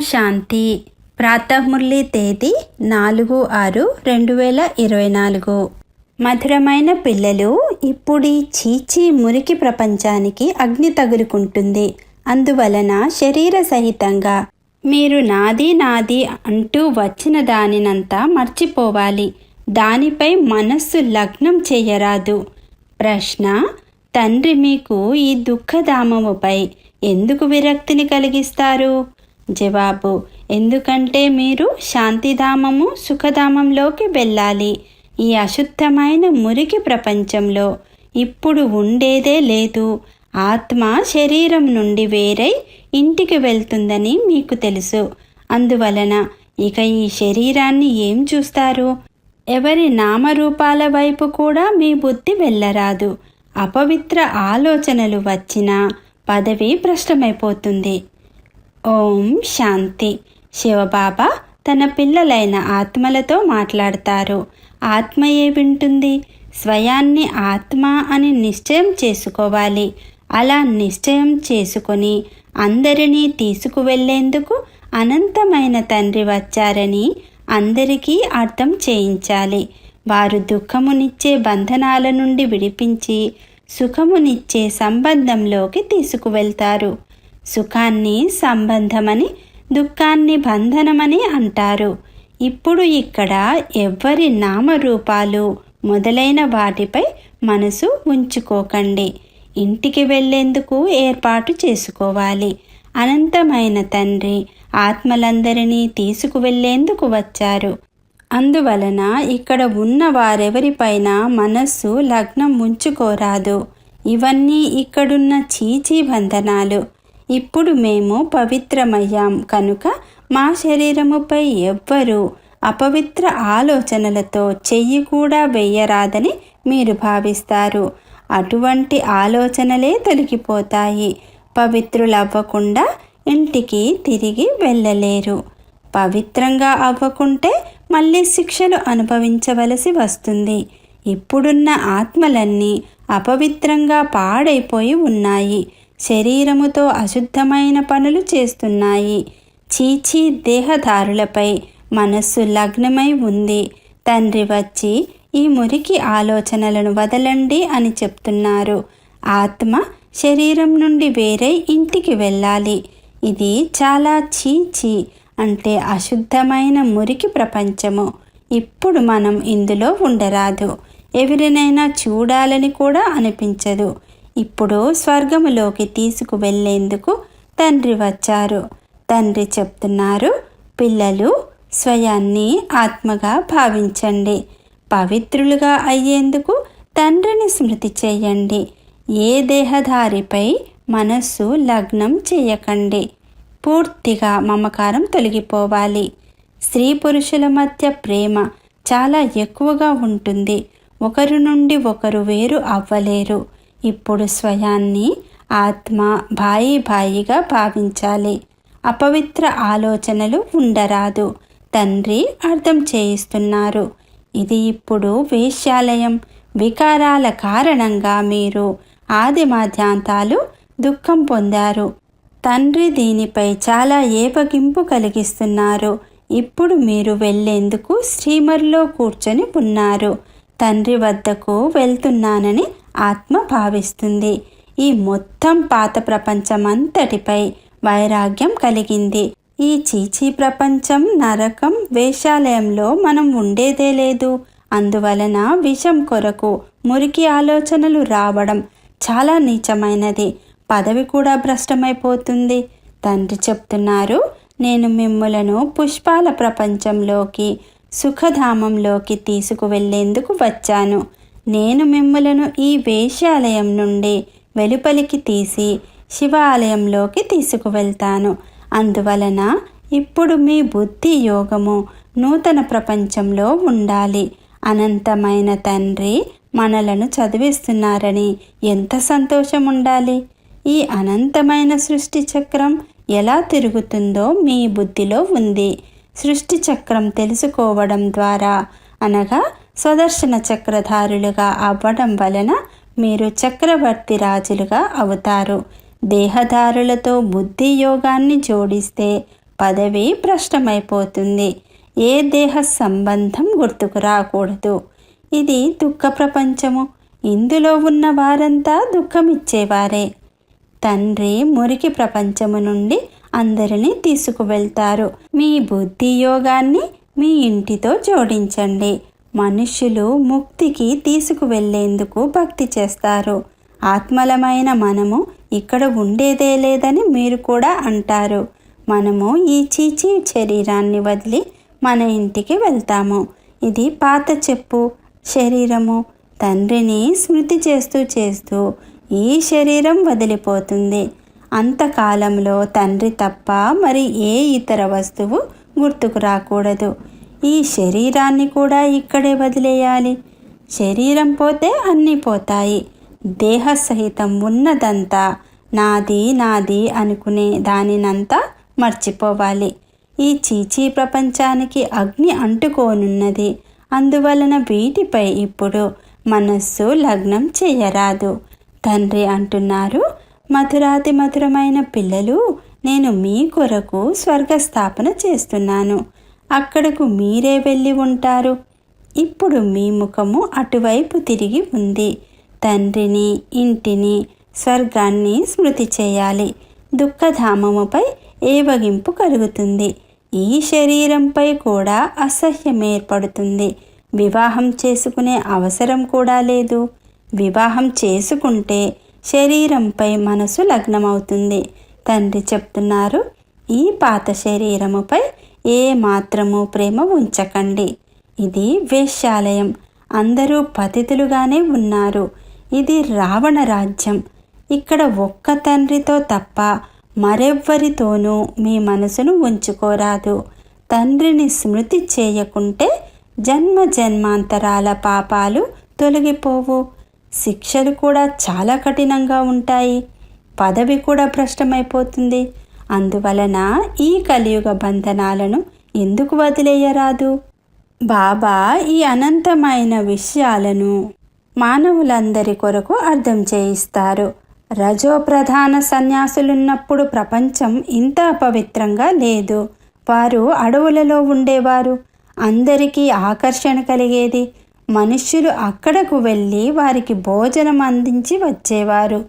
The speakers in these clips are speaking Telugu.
శాంతి. ప్రాతమురళి తేదీ నాలుగు ఆరు రెండు వేల ఇరవై నాలుగు. మధురమైన పిల్లలు ఇప్పుడు చీచి మురికి ప్రపంచానికి అగ్ని తగులుకుంటుంది. అందువలన శరీర సహితంగా మీరు నాది నాది అంటూ వచ్చిన దానినంతా మర్చిపోవాలి. దానిపై మనస్సు లగ్నం చేయరాదు. ప్రశ్న తండ్రి మీకు ఈ దుఃఖధామముపై ఎందుకు విరక్తిని కలిగిస్తారు? జవాబు. ఎందుకంటే మీరు శాంతిధామము సుఖధామంలోకి వెళ్ళాలి. ఈ అశుద్ధమైన మురికి ప్రపంచంలో ఇప్పుడు ఉండేదే లేదు. ఆత్మ శరీరం నుండి వేరై ఇంటికి వెళ్తుందని మీకు తెలుసు. అందువలన ఇక ఈ శరీరాన్ని ఏం చూస్తారు? ఎవరి నామరూపాల వైపు కూడా మీ బుద్ధి వెళ్ళరాదు. అపవిత్ర ఆలోచనలు వచ్చినా పదవి భ్రష్టమైపోతుంది. ఓం శాంతి. శివబాబా తన పిల్లలైన ఆత్మలతో మాట్లాడతారు. ఆత్మయే వింటుంది? స్వయాన్ని ఆత్మ అని నిశ్చయం చేసుకోవాలి. అలా నిశ్చయం చేసుకొని అందరినీ తీసుకువెళ్ళేందుకు అనంతమైన తండ్రి వచ్చారని అందరికీ అర్థం చేయించాలి. వారు దుఃఖమునిచ్చే బంధనాల నుండి విడిపించి సుఖమునిచ్చే సంబంధంలోకి తీసుకువెళ్తారు. సుఖాన్ని సంబంధమని దుఃఖాన్ని బంధనమని అంటారు. ఇప్పుడు ఇక్కడ ఎవ్వరి నామరూపాలు మొదలైన వాటిపై మనసు ఉంచుకోకండి. ఇంటికి వెళ్ళేందుకు ఏర్పాటు చేసుకోవాలి. అనంతమైన తండ్రి ఆత్మలందరినీ తీసుకువెళ్ళేందుకు వచ్చారు. అందువలన ఇక్కడ ఉన్న వారెవరిపైన మనస్సు లగ్నం ఉంచుకోరాదు. ఇవన్నీ ఇక్కడున్న చీచీ బంధనాలు ఇప్పుడు మేము పవిత్రమయ్యాం కనుక మా శరీరముపై ఎవ్వరూ అపవిత్ర ఆలోచనలతో చెయ్యి కూడా వెయ్యరాదని మీరు భావిస్తారు. అటువంటి ఆలోచనలే తొలగిపోతాయి. పవిత్రులవ్వకుండా ఇంటికి తిరిగి వెళ్ళలేరు. పవిత్రంగా అవ్వకుంటే మళ్ళీ శిక్షలు అనుభవించవలసి వస్తుంది. ఇప్పుడున్న ఆత్మలన్నీ అపవిత్రంగా పాడైపోయి ఉన్నాయి. శరీరముతో అశుద్ధమైన పనులు చేస్తున్నాయి. చీచీ దేహదారులపై మనస్సు లగ్నమై ఉంది. తండ్రి వచ్చి ఈ మురికి ఆలోచనలను వదలండి అని చెప్తున్నారు. ఆత్మ శరీరం నుండి వేరే ఇంటికి వెళ్ళాలి. ఇది చాలా చీచీ అంటే అశుద్ధమైన మురికి ప్రపంచము. ఇప్పుడు మనం ఇందులో ఉండరాదు. ఎవరినైనా చూడాలని కూడా అనిపించదు. ఇప్పుడు స్వర్గములోకి తీసుకువెళ్ళేందుకు తండ్రి వచ్చారు. తండ్రి చెప్తున్నారు పిల్లలు స్వయాన్ని ఆత్మగా భావించండి. పవిత్రులుగా అయ్యేందుకు తండ్రిని స్మృతి చేయండి. ఏ దేహధారిపై మనస్సు లగ్నం చేయకండి. పూర్తిగా మమకారం తొలగిపోవాలి. స్త్రీ పురుషుల మధ్య ప్రేమ చాలా ఎక్కువగా ఉంటుంది. ఒకరి నుండి ఒకరు వేరు అవ్వలేరు. ఇప్పుడు స్వయాన్ని ఆత్మ భాయి భాయిగా భావించాలి. అపవిత్ర ఆలోచనలు ఉండరాదు. తండ్రి అర్థం చేయిస్తున్నారు. ఇది ఇప్పుడు వేశ్యాలయం. వికారాల కారణంగా మీరు ఆది మాధ్యాంతాలు దుఃఖం పొందారు. తండ్రి దీనిపై చాలా ఏపగింపు కలిగిస్తున్నారు. ఇప్పుడు మీరు వెళ్ళేందుకు స్టీమర్లో కూర్చొని ఉన్నారు. తండ్రి వద్దకు వెళ్తున్నానని ఆత్మ భావిస్తుంది. ఈ మొత్తం పాత ప్రపంచమంతటిపై వైరాగ్యం కలిగింది. ఈ చీచీ ప్రపంచం నరకం వేషాలయంలో మనం ఉండేదే లేదు. అందువలన విషం కొరకు మురికి ఆలోచనలు రావడం చాలా నీచమైనది. పదవి కూడా భ్రష్టమైపోతుంది. తండ్రి చెప్తున్నారు నేను మిమ్ములను పుష్పాల ప్రపంచంలోకి సుఖధామంలోకి తీసుకువెళ్ళేందుకు వచ్చాను. నేను మిమ్మలను ఈ వేశ్యాలయం నుండి వెలుపలికి తీసి శివాలయంలోకి తీసుకువెళ్తాను. అందువలన ఇప్పుడు మీ బుద్ధి యోగము నూతన ప్రపంచంలో ఉండాలి. అనంతమైన తండ్రి మనలను చదివిస్తున్నారని ఎంత సంతోషం ఉండాలి ఈ అనంతమైన సృష్టి చక్రం ఎలా తిరుగుతుందో మీ బుద్ధిలో ఉంది. సృష్టి చక్రం తెలుసుకోవడం ద్వారా అనగా స్వదర్శన చక్రధారులుగా అవ్వడం వలన మీరు చక్రవర్తి రాజులుగా అవుతారు. దేహదారులతో బుద్ధి యోగాన్ని జోడిస్తే పదవి భ్రష్టమైపోతుంది. ఏ దేహ సంబంధం గుర్తుకు రాకూడదు. ఇది దుఃఖ ప్రపంచము. ఇందులో ఉన్న వారంతా దుఃఖమిచ్చేవారే. తండ్రి మురికి ప్రపంచము నుండి అందరినీ తీసుకువెళ్తారు. మీ బుద్ధి యోగాన్ని మీ ఇంటితో జోడించండి. మనుష్యులు ముక్తికి తీసుకువెళ్ళేందుకు భక్తి చేస్తారు. ఆత్మలమైన మనము ఇక్కడ ఉండేదే లేదని మీరు కూడా అంటారు. మనము ఈ చీచీ శరీరాన్ని వదిలి మన ఇంటికి వెళ్తాము. ఇది పాత చెప్పు శరీరము. తండ్రిని స్మృతి చేస్తూ చేస్తూ ఈ శరీరం వదిలిపోతుంది. అంతకాలంలో తండ్రి తప్ప మరి ఏ ఇతర వస్తువు గుర్తుకు రాకూడదు. ఈ శరీరాన్ని కూడా ఇక్కడే వదిలేయాలి. శరీరం పోతే అన్నీ పోతాయి. దేహ సహితం ఉన్నదంతా నాది నాది అనుకునే దానినంతా మర్చిపోవాలి. ఈ చీచీ ప్రపంచానికి అగ్ని అంటుకోనున్నది. అందువలన వీటిపై ఇప్పుడు మనస్సు లగ్నం చేయరాదు. తండ్రి అంటున్నారు మధురాతి మధురమైన పిల్లలు నేను మీ కొరకు స్వర్గస్థాపన చేస్తున్నాను. అక్కడకు మీరే వెళ్ళి ఉంటారు. ఇప్పుడు మీ ముఖము అటువైపు తిరిగి ఉంది. తండ్రిని ఇంటిని స్వర్గాన్ని స్మృతి చేయాలి. దుఃఖధామముపై ఏవగింపు కలుగుతుంది. ఈ శరీరంపై కూడా అసహ్యం ఏర్పడుతుంది. వివాహం చేసుకునే అవసరం కూడా లేదు. వివాహం చేసుకుంటే శరీరంపై మనసు లగ్నమవుతుంది. తండ్రి చెప్తున్నారు ఈ పాత శరీరముపై ఏ మాత్రము ప్రేమ ఉంచకండి. ఇది వేశ్యాలయం. అందరూ పతితులుగానే ఉన్నారు. ఇది రావణ రాజ్యం. ఇక్కడ ఒక్క తండ్రితో తప్ప మరెవ్వరితోనూ మీ మనసును ఉంచుకోరాదు. తండ్రిని స్మృతి చేయకుంటే జన్మ జన్మాంతరాల పాపాలు తొలగిపోవు. శిక్షలు కూడా చాలా కఠినంగా ఉంటాయి. పదవి కూడా భ్రష్టమైపోతుంది. అందువలన ఈ కలియుగ బంధనాలను ఎందుకు వదిలేయరాదు? బాబా ఈ అనంతమైన విషయాలను మానవులందరి కొరకు అర్థం చేయిస్తారు. రజో ప్రధాన సన్యాసులున్నప్పుడు ప్రపంచం ఇంత అపవిత్రంగా లేదు. వారు అడవులలో ఉండేవారు. అందరికీ ఆకర్షణ కలిగేది. మనుష్యులు అక్కడకు వెళ్ళి వారికి భోజనం అందించి వచ్చేవారు.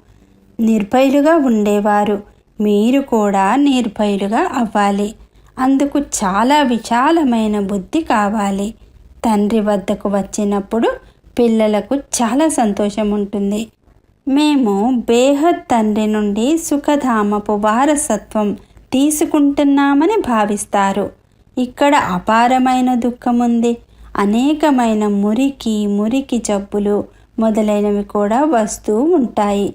నిర్భయులుగా ఉండేవారు. మీరు కూడా నిర్భయులుగా అవ్వాలి. అందుకు చాలా విశాలమైన బుద్ధి కావాలి. తండ్రి వద్దకు వచ్చినప్పుడు పిల్లలకు చాలా సంతోషం ఉంటుంది. మేము బేహద్ తండ్రి నుండి సుఖధామపు వారసత్వం తీసుకుంటున్నామని భావిస్తారు. ఇక్కడ అపారమైన దుఃఖం ఉంది. అనేకమైన మురికి మురికి జబ్బులు మొదలైనవి కూడా వస్తూ ఉంటాయి.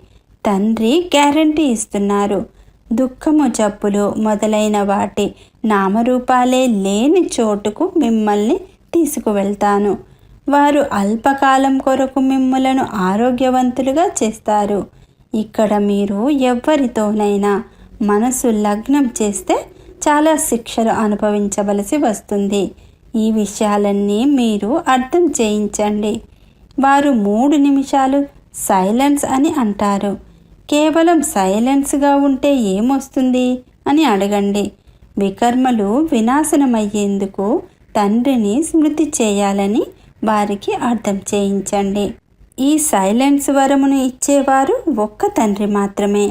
తండ్రి గ్యారంటీ ఇస్తున్నారు. దుఃఖము జబ్బులు మొదలైన వాటి నామరూపాలే లేని చోటుకు మిమ్మల్ని తీసుకువెళ్తాను. వారు అల్పకాలం కొరకు మిమ్మలను ఆరోగ్యవంతులుగా చేస్తారు. ఇక్కడ మీరు ఎవ్వరితోనైనా మనసు లగ్నం చేస్తే చాలా శిక్షలు అనుభవించవలసి వస్తుంది. ఈ విషయాలన్నీ మీరు అర్థం చేయించండి. వారు మూడు నిమిషాలు సైలెన్స్ అని అంటారు. కేవలం సైలెన్స్గా ఉంటే ఏమొస్తుంది? అని అడగండి. వికర్మలు వినాశనమయ్యేందుకు తండ్రిని స్మృతి చేయాలని వారికి అర్థం చేయించండి. ఈ సైలెన్స్ వరమును ఇచ్చేవారు ఒక్క తండ్రి మాత్రమే.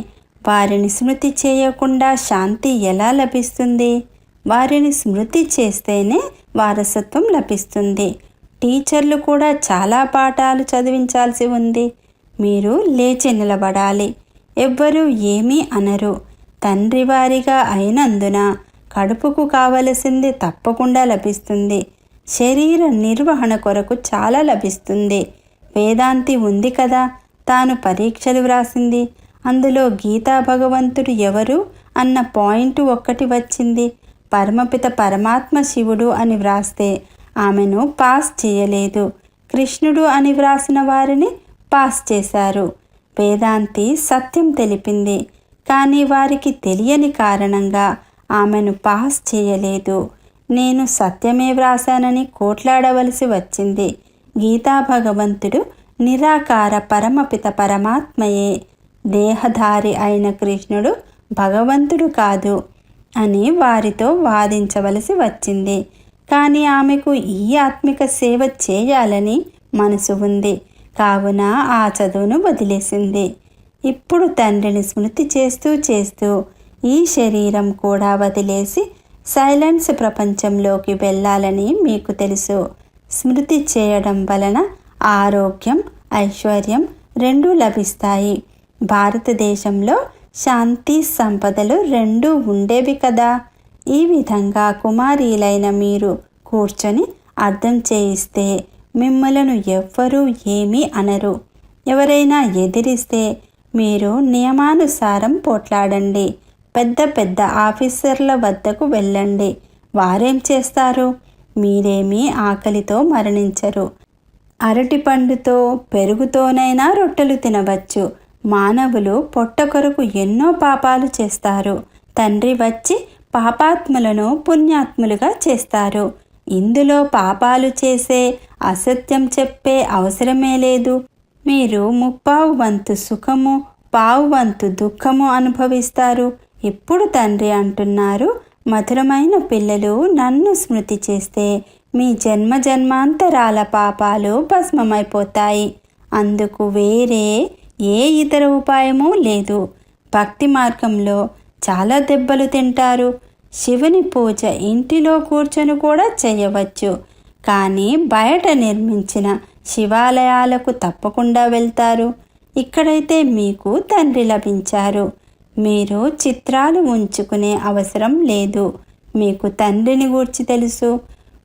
వారిని స్మృతి చేయకుండా శాంతి ఎలా లభిస్తుంది? వారిని స్మృతి చేస్తేనే వారసత్వం లభిస్తుంది. టీచర్లు కూడా చాలా పాఠాలు చదివించాల్సి ఉంది. మీరు లేచి నిలబడాలి. ఎవ్వరూ ఏమీ అనరు. తండ్రి వారిగా అయినందున కడుపుకు కావలసింది తప్పకుండా లభిస్తుంది. శరీర నిర్వహణ కొరకు చాలా లభిస్తుంది. వేదాంతి ఉంది కదా? తాను పరీక్షలు వ్రాసింది. అందులో గీతా భగవంతుడు ఎవరు అన్న పాయింట్ ఒక్కటి వచ్చింది. పరమపిత పరమాత్మ శివుడు అని వ్రాస్తే ఆమెను పాస్ చేయలేదు. కృష్ణుడు అని వ్రాసిన వారిని పాస్ చేశారు. వేదాంతి సత్యం తెలిపింది. కానీ వారికి తెలియని కారణంగా ఆమెను పాస్ చేయలేదు. నేను సత్యమే వ్రాసానని కోట్లాడవలసి వచ్చింది. గీతా భగవంతుడు నిరాకార పరమపిత పరమాత్మయే. దేహధారి అయిన కృష్ణుడు భగవంతుడు కాదు అని వారితో వాదించవలసి వచ్చింది. కానీ ఆమెకు ఈ ఆత్మిక సేవ చేయాలని మనసు ఉంది. కావున ఆ చదువును వదిలేసింది. ఇప్పుడు తండ్రిని స్మృతి చేస్తూ చేస్తూ ఈ శరీరం కూడా వదిలేసి సైలెన్స్ ప్రపంచంలోకి వెళ్ళాలని మీకు తెలుసు. స్మృతి చేయడం వలన ఆరోగ్యం ఐశ్వర్యం రెండూ లభిస్తాయి. భారతదేశంలో శాంతి సంపదలు రెండూ ఉండేవి కదా. ఈ విధంగా కుమారీలైన మీరు కూర్చొని అర్థం చేయిస్తే మిమ్మలను ఎవ్వరూ ఏమీ అనరు. ఎవరైనా ఎదిరిస్తే మీరు నియమానుసారం పోట్లాడండి. పెద్ద పెద్ద ఆఫీసర్ల వద్దకు వెళ్ళండి. వారేం చేస్తారు? మీరేమీ ఆకలితో మరణించరు. అరటిపండుతో పెరుగుతోనైనా రొట్టెలు తినవచ్చు. మానవులు పొట్ట కొరకు ఎన్నో పాపాలు చేస్తారు. తండ్రి వచ్చి పాపాత్ములను పుణ్యాత్ములుగా చేస్తారు. ఇందులో పాపాలు చేసే అసత్యం చెప్పే అవసరమే లేదు. మీరు ముప్పావు వంతు సుఖము పావు వంతు దుఃఖము అనుభవిస్తారు. ఎప్పుడు తండ్రి అంటున్నారు మధురమైన పిల్లలు నన్ను స్మృతి చేస్తే మీ జన్మ జన్మాంతరాల పాపాలు భస్మమైపోతాయి. అందుకు వేరే ఏ ఇతర ఉపాయమూ లేదు. భక్తి మార్గంలో చాలా దెబ్బలు తింటారు. శివుని పూజ ఇంటిలో కూర్చొని కూడా చేయవచ్చు. కానీ బయట నిర్మించిన శివాలయాలకు తప్పకుండా వెళ్తారు. ఇక్కడైతే మీకు తండ్రి లభించారు. మీరు చిత్రాలు ఉంచుకునే అవసరం లేదు. మీకు తండ్రిని గూర్చి తెలుసు.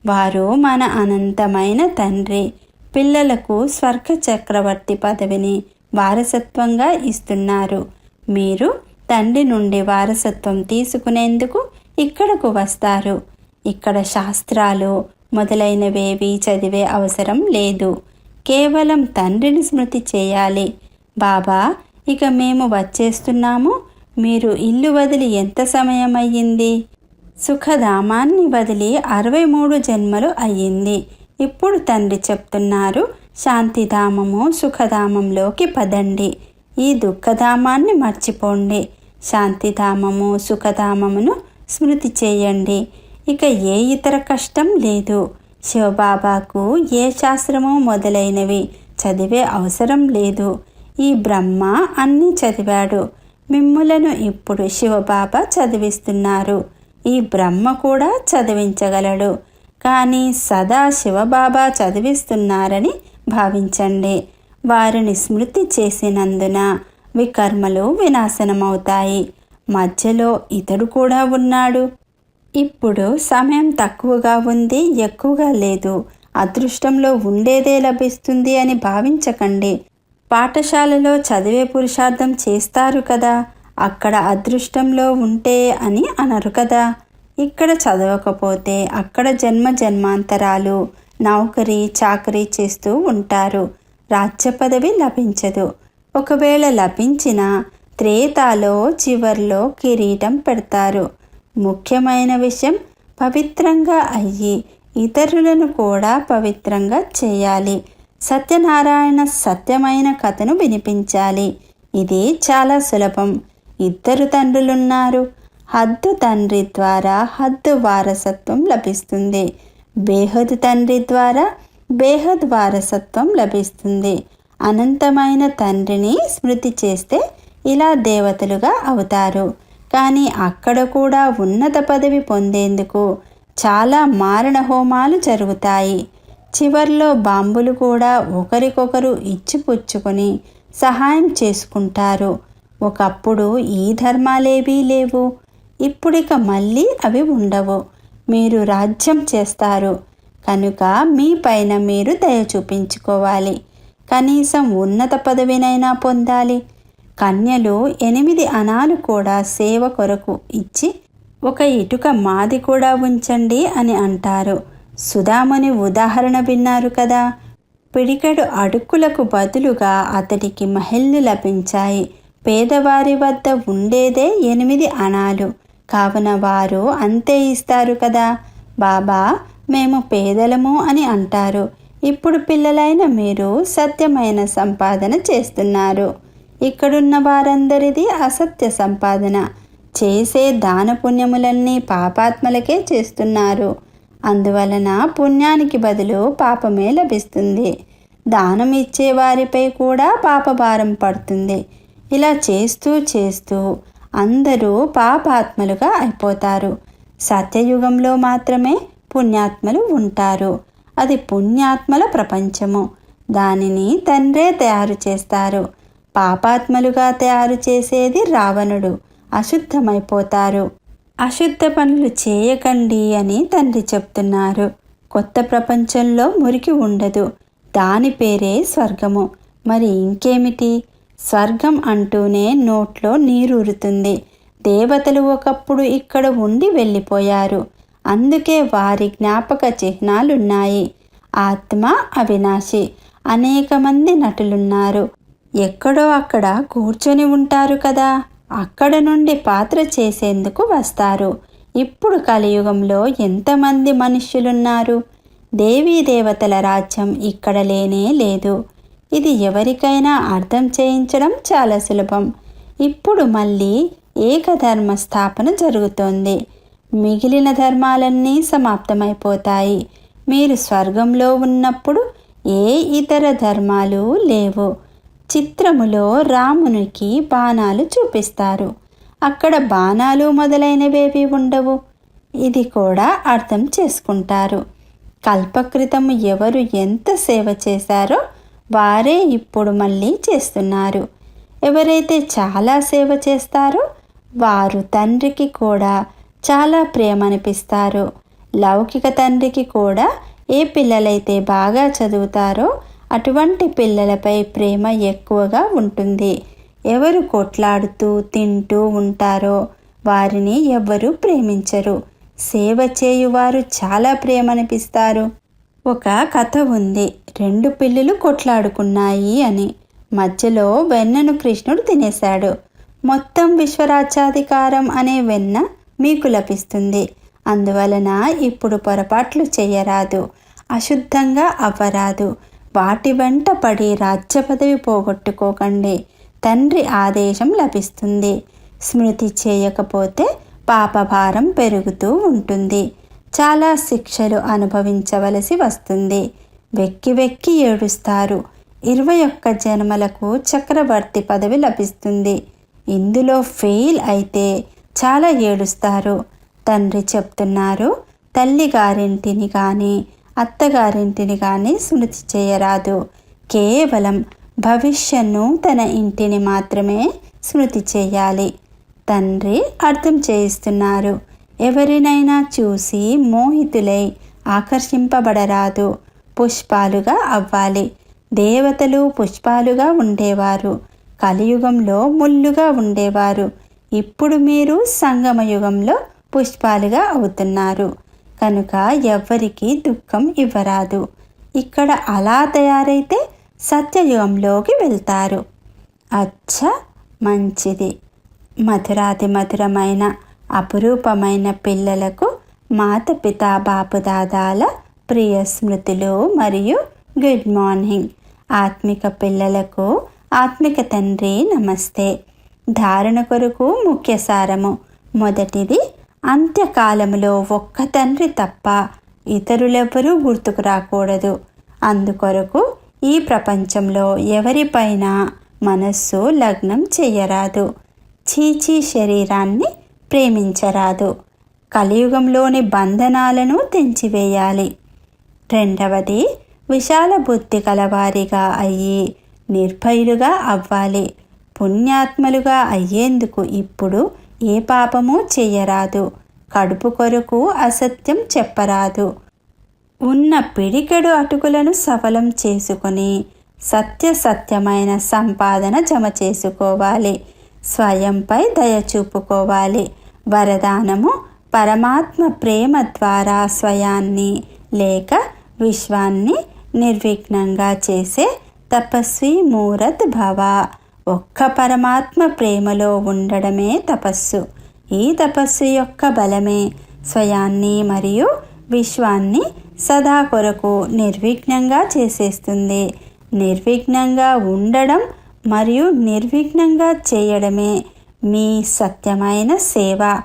వారు మన అనంతమైన తండ్రి. పిల్లలకు స్వర్గ చక్రవర్తి పదవిని వారసత్వంగా ఇస్తున్నారు. మీరు తండ్రి నుండి వారసత్వం తీసుకునేందుకు ఇక్కడకు వస్తారు. ఇక్కడ శాస్త్రాలు మొదలైనవేవి చదివే అవసరం లేదు. కేవలం తండ్రిని స్మృతి చేయాలి. బాబా ఇక మేము వచ్చేస్తున్నాము. మీరు ఇల్లు వదిలి ఎంత సమయం అయ్యింది సుఖధామాన్ని వదిలి అరవై మూడు జన్మలు అయ్యింది. ఇప్పుడు తండ్రి చెప్తున్నారు శాంతిధామము సుఖధామంలోకి పదండి. ఈ దుఃఖధామాన్ని మర్చిపోండి. శాంతిధామము సుఖధామమును స్మృతి చేయండి. ఇక ఏ ఇతర కష్టం లేదు. శివబాబాకు ఏ శాస్త్రము మొదలైనవి చదివే అవసరం లేదు. ఈ బ్రహ్మ అన్నీ చదివాడు. మిమ్ములను ఇప్పుడు శివబాబా చదివిస్తున్నారు. ఈ బ్రహ్మ కూడా చదివించగలడు. కానీ సదా శివబాబా చదివిస్తున్నారని భావించండి. వారిని స్మృతి చేసినందున వికర్మలు వినాశనమవుతాయి. మధ్యలో ఇతడు కూడా ఉన్నాడు. ఇప్పుడు సమయం తక్కువగా ఉంది ఎక్కువగా లేదు. అదృష్టంలో ఉండేదే లభిస్తుంది అని భావించకండి. పాఠశాలలో చదివే పురుషార్థం చేస్తారు కదా అక్కడ అదృష్టంలో ఉంటే అని అనరు కదా. ఇక్కడ చదవకపోతే అక్కడ జన్మ జన్మాంతరాలు నౌకరీ చాకరీ చేస్తూ ఉంటారు. రాజ్య పదవి లభించదు. ఒకవేళ లభించిన త్రేతాలో చివర్లో కిరీటం పెడతారు. ముఖ్యమైన విషయం పవిత్రంగా అయ్యి ఇతరులను కూడా పవిత్రంగా చేయాలి. సత్యనారాయణ సత్యమైన కథను వినిపించాలి. ఇది చాలా సులభం. ఇద్దరు తండ్రులున్నారు. హద్దు తండ్రి ద్వారా హద్దు వారసత్వం లభిస్తుంది. బేహద్ తండ్రి ద్వారా బేహద్ వారసత్వం లభిస్తుంది. అనంతమైన తండ్రిని స్మృతి చేస్తే ఇలా దేవతలుగా అవుతారు. కానీ అక్కడ కూడా ఉన్నత పదవి పొందేందుకు చాలా మారణ హోమాలు జరుగుతాయి. చివర్లో బాంబులు కూడా ఒకరికొకరు ఇచ్చిపుచ్చుకొని సహాయం చేసుకుంటారు. ఒకప్పుడు ఈ ధర్మాలేవీ లేవు. ఇప్పుడిక మళ్ళీ అవి ఉండవు. మీరు రాజ్యం చేస్తారు. కనుక మీ పైన మీరు దయ చూపించుకోవాలి. కనీసం ఉన్నత పదవినైనా పొందాలి. కన్యలు ఎనిమిది అనాలు కూడా సేవ కొరకు ఇచ్చి ఒక ఇటుక మాది కూడా ఉంచండి అని అంటారు. సుధాముని ఉదాహరణ విన్నారు కదా. పిడికెడు అడుక్కులకు బదులుగా అతడికి మహిళలు లభించాయి. పేదవారి వద్ద ఉండేదే ఎనిమిది అనాలు. కావున వారు అంతే ఇస్తారు కదా. బాబా మేము పేదలము అని అంటారు. ఇప్పుడు పిల్లలైన మీరు సత్యమైన సంపాదన చేస్తున్నారు. ఇక్కడున్న వారందరిది అసత్య సంపాదన. చేసే దాన పుణ్యములన్నీ పాపాత్మలకే చేస్తున్నారు. అందువలన పుణ్యానికి బదులు పాపమే లభిస్తుంది. దానం ఇచ్చే వారిపై కూడా పాపభారం పడుతుంది. ఇలా చేస్తూ చేస్తూ అందరూ పాపాత్మలుగా అయిపోతారు. సత్యయుగంలో మాత్రమే పుణ్యాత్మలు ఉంటారు. అది పుణ్యాత్మల ప్రపంచము. దానిని తండ్రే తయారు చేస్తారు. పాపాత్మలుగా తయారు చేసేది రావణుడు. అశుద్ధమైపోతారు. అశుద్ధ పనులు చేయకండి అని తండ్రి చెప్తున్నారు. కొత్త ప్రపంచంలో మురికి ఉండదు. దాని పేరే స్వర్గము. మరి ఇంకేమిటి? స్వర్గం అంటూనే నోట్లో నీరూరుతుంది దేవతలు ఒకప్పుడు ఇక్కడ ఉండి వెళ్ళిపోయారు. అందుకే వారి జ్ఞాపక చిహ్నాలున్నాయి. ఆత్మ అవినాశి. అనేక మంది నటులున్నారు. ఎక్కడో అక్కడ కూర్చొని ఉంటారు కదా. అక్కడ నుండి పాత్ర చేసేందుకు వస్తారు. ఇప్పుడు కలియుగంలో ఎంతమంది మనుష్యులున్నారు? దేవీ దేవతల రాజ్యం ఇక్కడ లేనే లేదు. ఇది ఎవరికైనా అర్థం చేయించడం చాలా సులభం. ఇప్పుడు మళ్ళీ ఏకధర్మ స్థాపన జరుగుతోంది. మిగిలిన ధర్మాలన్నీ సమాప్తమైపోతాయి. మీరు స్వర్గంలో ఉన్నప్పుడు ఏ ఇతర ధర్మాలు లేవు. చిత్రములో రామునికి బాణాలు చూపిస్తారు. అక్కడ బాణాలు మొదలైనవేవి ఉండవు. ఇది కూడా అర్థం చేసుకుంటారు. కల్పకృతం ఎవరు ఎంత సేవ చేశారో వారే ఇప్పుడు మళ్ళీ చేస్తున్నారు. ఎవరైతే చాలా సేవ చేస్తారో వారు తండ్రికి కూడా చాలా ప్రేమ అనిపిస్తారు లౌకిక తండ్రికి కూడా ఏ పిల్లలైతే బాగా చదువుతారో అటువంటి పిల్లలపై ప్రేమ ఎక్కువగా ఉంటుంది. ఎవరు కొట్లాడుతూ తింటూ ఉంటారో వారిని ఎవ్వరూ ప్రేమించరు. సేవ చేయువారు చాలా ప్రేమనిపిస్తారు. ఒక కథ ఉంది. రెండు పిల్లులు కొట్లాడుకున్నాయి అని. మధ్యలో వెన్నను కృష్ణుడు తినేశాడు. మొత్తం విశ్వరాజ్యాధికారం అనే వెన్న మీకు లభిస్తుంది. అందువలన ఇప్పుడు పొరపాట్లు చేయరాదు. అశుద్ధంగా అవ్వరాదు. వాటి వెంట పడి రాజ్య పదవి పోగొట్టుకోకండి. తండ్రి ఆదేశం లభిస్తుంది. స్మృతి చేయకపోతే పాపభారం పెరుగుతూ ఉంటుంది. చాలా శిక్షలు అనుభవించవలసి వస్తుంది. వెక్కి వెక్కి ఏడుస్తారు. ఇరవై ఒక్క జన్మలకు చక్రవర్తి పదవి లభిస్తుంది. ఇందులో ఫెయిల్ అయితే చాలా ఏడుస్తారు. తండ్రి చెప్తున్నారు తల్లి గారింటిని కానీ అత్తగారింటిని కానీ స్మృతి చేయరాదు. కేవలం భవిష్యన్ను తన ఇంటిని మాత్రమే స్మృతి చేయాలి. తండ్రి అర్థం చేయిస్తున్నారు. ఎవరినైనా చూసి మోహితులై ఆకర్షింపబడరాదు. పుష్పాలుగా అవ్వాలి. దేవతలు పుష్పాలుగా ఉండేవారు. కలియుగంలో ముళ్ళుగా ఉండేవారు. ఇప్పుడు మీరు సంగమయుగంలో పుష్పాలుగా అవుతున్నారు. కనుక ఎవ్వరికి దుఃఖం ఇవ్వరాదు. ఇక్కడ అలా తయారైతే సత్యయుగంలోకి వెళ్తారు. అచ్చ మంచిది. మధురాతి మధురమైన అపురూపమైన పిల్లలకు మాత పితా బాపుదాదాల ప్రియ స్మృతులు మరియు గుడ్ మార్నింగ్. ఆత్మిక పిల్లలకు ఆత్మిక తండ్రి నమస్తే. ధారణ కొరకు ముఖ్య సారము. మొదటిది అంత్యకాలములో ఒక్క తండ్రి తప్ప ఇతరులెవరూ గుర్తుకు రాకూడదు. అందుకొరకు ఈ ప్రపంచంలో ఎవరిపైన మనస్సు లగ్నం చేయరాదు. చీచీ శరీరాన్ని ప్రేమించరాదు. కలియుగంలోని బంధనాలను తెంచివేయాలి. రెండవది విశాల బుద్ధి కలవారిగా అయ్యి నిర్భయులుగా అవ్వాలి. పుణ్యాత్మలుగా అయ్యేందుకు ఇప్పుడు ఏ పాపము చెయ్యరాదు. కడుపు కొరకు అసత్యం చెప్పరాదు. ఉన్న పిడికెడు అటుకులను సఫలం చేసుకొని సత్యసత్యమైన సంపాదన జమ చేసుకోవాలి. స్వయంపై దయ చూపుకోవాలి. వరదానము పరమాత్మ ప్రేమ ద్వారా స్వయాన్ని లేక విశ్వాన్ని నిర్విఘ్నంగా చేసే తపస్వి మూరత్ భవ. ఒక్క పరమాత్మ ప్రేమలో ఉండడమే తపస్సు. ఈ తపస్సు యొక్క బలమే స్వయాన్ని మరియు విశ్వాన్ని సదా కొరకు నిర్విఘ్నంగా చేసేస్తుంది. నిర్విఘ్నంగా ఉండడం మరియు నిర్విఘ్నంగా చేయడమే మీ సత్యమైన సేవ.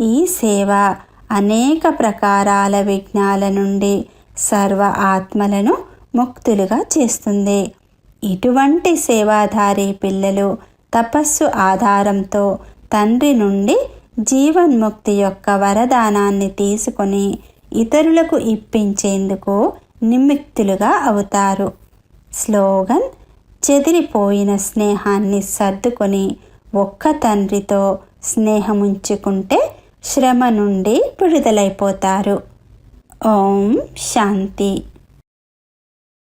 ఈ సేవ అనేక ప్రకారాల విఘ్నాల నుండి సర్వ ఆత్మలను ముక్తులుగా చేస్తుంది. ఇటువంటి సేవాధారి పిల్లలు తపస్సు ఆధారంతో తండ్రి నుండి జీవన్ముక్తి యొక్క వరదానాన్ని తీసుకొని ఇతరులకు ఇప్పించేందుకు నిమిక్తులుగా అవుతారు. స్లోగన్ చెదిరిపోయిన స్నేహాన్ని సర్దుకొని ఒక్క తండ్రితో స్నేహముంచుకుంటే శ్రమ నుండి విడుదలైపోతారు. ఓం శాంతి.